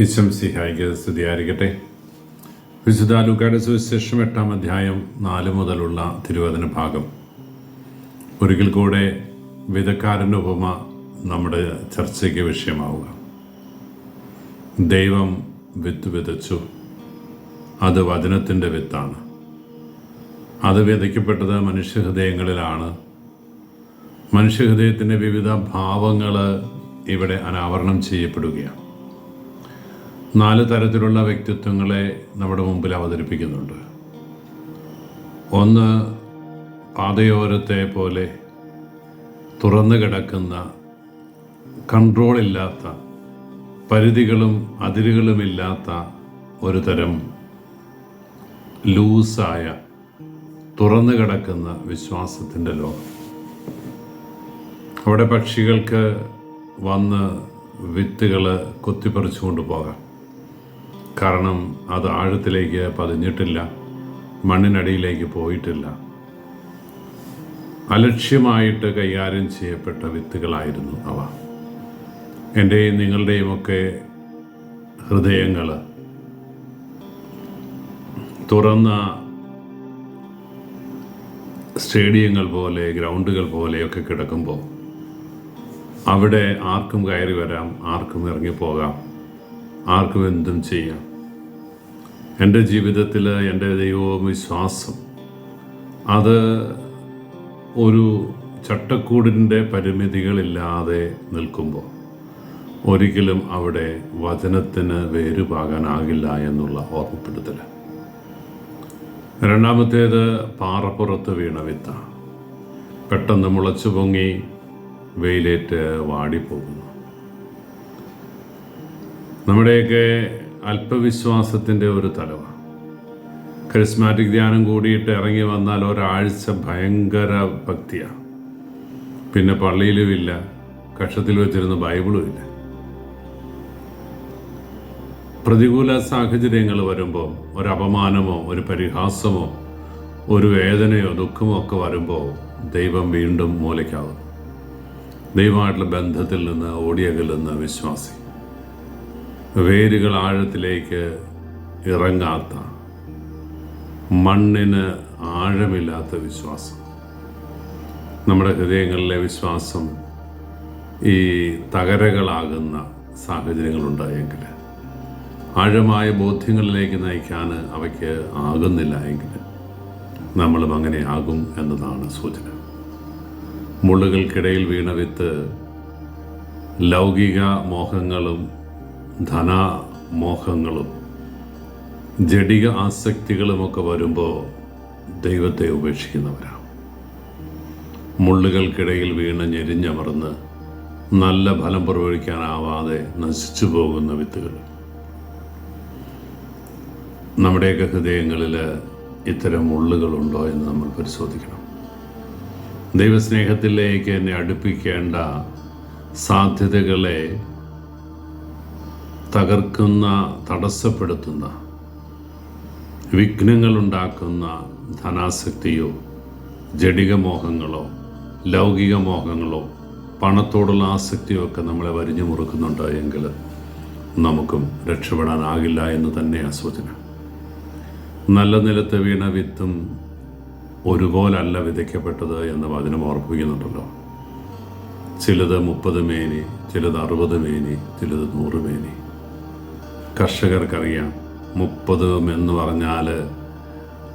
ഈശം സിഹായിക്ക് സ്തുതിയായിരിക്കട്ടെ. വിശുദ്ധ ലൂക്കായുടെ സുവിശേഷം എട്ടാം അധ്യായം നാല് മുതലുള്ള തിരുവചന ഭാഗം. ഒരിക്കൽ കൂടെ വിധക്കാരന്റെ ഉപമ നമ്മുടെ ചർച്ചയ്ക്ക് വിഷയമാവുക. ദൈവം വിത്ത് വിതച്ചു. അത് വചനത്തിന്റെ വിത്താണ്. അത് വിതയ്ക്കപ്പെട്ടത് മനുഷ്യഹൃദയങ്ങളിലാണ്. മനുഷ്യഹൃദയത്തിന്റെ വിവിധ ഭാവങ്ങൾ ഇവിടെ അനാവരണം ചെയ്യപ്പെടുകയാണ്. നാല് തരത്തിലുള്ള വ്യക്തിത്വങ്ങളെ നമ്മുടെ മുമ്പിൽ അവതരിപ്പിക്കുന്നുണ്ട്. ഒന്ന് പാതയോരത്തെ പോലെ തുറന്നു കിടക്കുന്ന കൺട്രോളില്ലാത്ത പരിധികളും അതിരുകളുമില്ലാത്ത ഒരു തരം ലൂസായ തുറന്നു കിടക്കുന്ന വിശ്വാസത്തിന്റെ ലോകം. അവിടെ പക്ഷികൾക്ക് വന്ന് വിത്തുകൾ കൊത്തിപ്പറിച്ചുകൊണ്ട് പോകാം. കാരണം അത് ആഴത്തിലേക്ക് പതിഞ്ഞിട്ടില്ല മണ്ണിനടിയിലേക്ക് പോയിട്ടില്ല. അലക്ഷ്യമായിട്ട് കൈകാര്യം ചെയ്യപ്പെട്ട വിത്തുകളായിരുന്നു അവ. എന്റെയും നിങ്ങളുടെയുമൊക്കെ ഹൃദയങ്ങൾ തുറന്ന സ്റ്റേഡിയങ്ങൾ പോലെ ഗ്രൗണ്ടുകൾ പോലെയൊക്കെ കിടക്കുമ്പോൾ അവിടെ ആർക്കും കയറി വരാം ആർക്കും ഇറങ്ങിപ്പോകാം. ആർക്കും എന്തും ചെയ്യാം. എന്റെ ജീവിതത്തിൽ എന്റെ ദൈവവിശ്വാസം വിശ്വാസം അത് ഒരു ചട്ടക്കൂടിന്റെ പരിമിതികളില്ലാതെ നിൽക്കുമ്പോൾ ഒരിക്കലും അവിടെ വചനത്തിന് വേരുപാകാനാകില്ല എന്നുള്ള ഓർമ്മപ്പെടുത്തൽ. രണ്ടാമത്തേത് പാറപ്പുറത്ത് വീണ വിത്ത. പെട്ടെന്ന് മുളച്ചു പൊങ്ങി വെയിലേറ്റ് വാടിപ്പോകുന്നു. നമ്മുടെയൊക്കെ അല്പവിശ്വാസത്തിന്റെ ഒരു തലവ. കരിസ്മാറ്റിക് ധ്യാനം കൂടിയിട്ട് ഇറങ്ങി വന്നാൽ ഒരാഴ്ച ഭയങ്കര ഭക്തിയാണ് പിന്നെ പള്ളിയിലുമില്ല കക്ഷത്തിൽ വെച്ചിരുന്ന ബൈബിളും ഇല്ല. പ്രതികൂല സാഹചര്യങ്ങൾ വരുമ്പോൾ ഒരു അപമാനമോ ഒരു പരിഹാസമോ ഒരു വേദനയോ ദുഃഖമോ ഒക്കെ വരുമ്പോൾ ദൈവം വീണ്ടും മൂലയ്ക്കാവുന്നു. ദൈവമായിട്ടുള്ള ബന്ധത്തിൽ നിന്ന് ഓടിയകലുന്ന വിശ്വാസി. വേരുകൾ ആഴത്തിലേക്ക് ഇറങ്ങാത്ത മണ്ണിന് ആഴമില്ലാത്ത വിശ്വാസം. നമ്മുടെ ഹൃദയങ്ങളിലെ വിശ്വാസം ഈ തകരകളാകുന്ന സാഹചര്യങ്ങളുണ്ടായെങ്കിൽ ആഴമായ ബോധ്യങ്ങളിലേക്ക് നയിക്കാൻ അവയ്ക്ക് ആകുന്നില്ല എങ്കിൽ നമ്മളും അങ്ങനെ ആകും എന്നതാണ് സൂചന. മുള്ളുകൾക്കിടയിൽ വീണ വിത്ത് ലൗകിക മോഹങ്ങളും ധനമോഹങ്ങളും ജടിക ആസക്തികളുമൊക്കെ വരുമ്പോൾ ദൈവത്തെ ഉപേക്ഷിക്കുന്നവരാണ്. മുള്ളുകൾക്കിടയിൽ വീണ് ഞെരിഞ്ഞമർന്ന് നല്ല ഫലം പുറപ്പെടുവിക്കാനാവാതെ നശിച്ചു പോകുന്ന വിത്തുകൾ. നമ്മുടെയൊക്കെ ഹൃദയങ്ങളിൽ ഇത്തരം മുള്ളുകളുണ്ടോ എന്ന് നമ്മൾ പരിശോധിക്കണം. ദൈവസ്നേഹത്തിലേക്ക് എന്നെ അടുപ്പിക്കേണ്ട സാധ്യതകളെ തകർക്കുന്ന തടസ്സപ്പെടുത്തുന്ന വിഘ്നങ്ങളുണ്ടാക്കുന്ന ധനാസക്തിയോ ജഡികമോഹങ്ങളോ ലൗകിക മോഹങ്ങളോ പണത്തോടുള്ള ആസക്തിയോ ഒക്കെ നമ്മളെ വരിഞ്ഞു മുറുക്കുന്നുണ്ട് എങ്കിൽ നമുക്കും രക്ഷപ്പെടാനാകില്ല എന്ന് തന്നെയാണ് സൂചന നല്ല നിലത്ത് വീണ വിത്തും ഒരുപോലല്ല വിതയ്ക്കപ്പെട്ടത് എന്ന് വചനം ഓർപ്പിക്കുന്നുണ്ടല്ലോ. ചിലത് മുപ്പത് മേനി ചിലത് അറുപത് മേനി ചിലത് നൂറ് മേനി. കർഷകർക്കറിയാം. മുപ്പത് എന്ന് പറഞ്ഞാൽ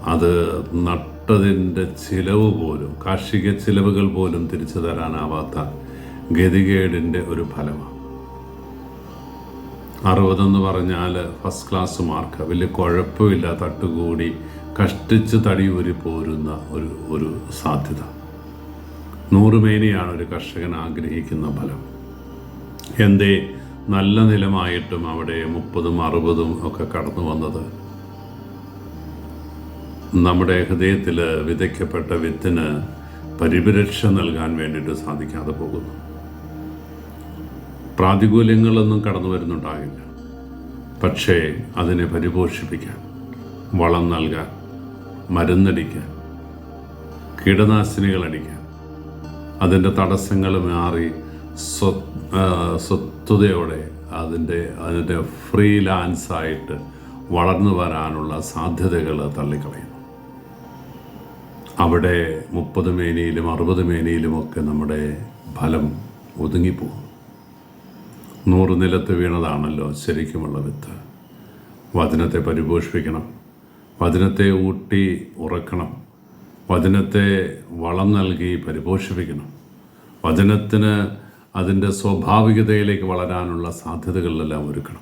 അത് നട്ടതിന്റെ ചിലവ് പോലും കാർഷിക ചിലവുകൾ പോലും തിരിച്ചു തരാനാവാത്ത ഗതികേടിന്റെ ഒരു ഫലമാണ്. അറുപതെന്ന് പറഞ്ഞാൽ ഫസ്റ്റ് ക്ലാസ് മാർക്ക് വലിയ കുഴപ്പമില്ല തട്ടുകൂടി കഷ്ടിച്ച് തടിയൂരി പോരുന്ന ഒരു ഒരു സാധ്യത. നൂറുമേനിയാണ് ഒരു കർഷകൻ ആഗ്രഹിക്കുന്ന ഫലം. എന്തേ? നല്ല നിലമായിട്ടും അവിടെ മുപ്പതും അറുപതും ഒക്കെ കടന്നു വന്നത്. നമ്മുടെ ഹൃദയത്തിൽ വിതയ്ക്കപ്പെട്ട വിത്തിന് പരിപരക്ഷ നൽകാൻ വേണ്ടിയിട്ട് സാധിക്കാതെ പോകുന്നു. പ്രാതികൂല്യങ്ങളൊന്നും കടന്നു വരുന്നുണ്ടാകില്ല. പക്ഷേ അതിനെ പരിപോഷിപ്പിക്കാൻ വളം നൽകാൻ മരുന്നടിക്കാൻ കീടനാശിനികൾ അടിക്കാൻ അതിന്റെ തടസ്സങ്ങൾ മാറി സ്വത്വതയോടെ അതിന്റെ അതിന്റെ ഫ്രീലാൻസായിട്ട് വളർന്നു വരാനുള്ള സാധ്യതകൾ തള്ളിക്കളയുന്നു. അവിടെ മുപ്പത് മേനയിലും അറുപത് മേനയിലുമൊക്കെ നമ്മുടെ ഫലം ഒതുങ്ങിപ്പോകും. നൂറ് നിലത്ത് വീണതാണല്ലോ ശരിക്കുമുള്ള വിത്ത്. വചനത്തെ പരിപോഷിപ്പിക്കണം. വചനത്തെ ഊട്ടി ഉറക്കണം. വചനത്തെ വളം നൽകി പരിപോഷിപ്പിക്കണം. വചനത്തിന് അതിന്റെ സ്വാഭാവികതയിലേക്ക് വളരാനുള്ള സാധ്യതകളിലെല്ലാം ഒരുക്കണം.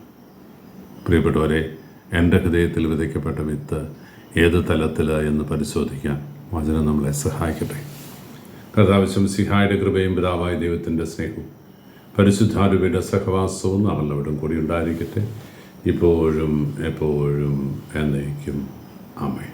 പ്രിയപ്പെട്ടവരെ എന്റെ ഹൃദയത്തിൽ വിതയ്ക്കപ്പെട്ട വിത്ത് ഏത് തലത്തിൽ എന്ന് പരിശോധിക്കാൻ വചനം നമ്മളെ സഹായിക്കട്ടെ. കഥാവശ്യം സിഹായുടെ കൃപയും പിതാവായ ദൈവത്തിന്റെ സ്നേഹവും പരിശുദ്ധാരൂപയുടെ സഹവാസവും നാളെവിടും കൂടി ഉണ്ടായിരിക്കട്ടെ. ഇപ്പോഴും എപ്പോഴും എന്നേക്കും. അമ്മേ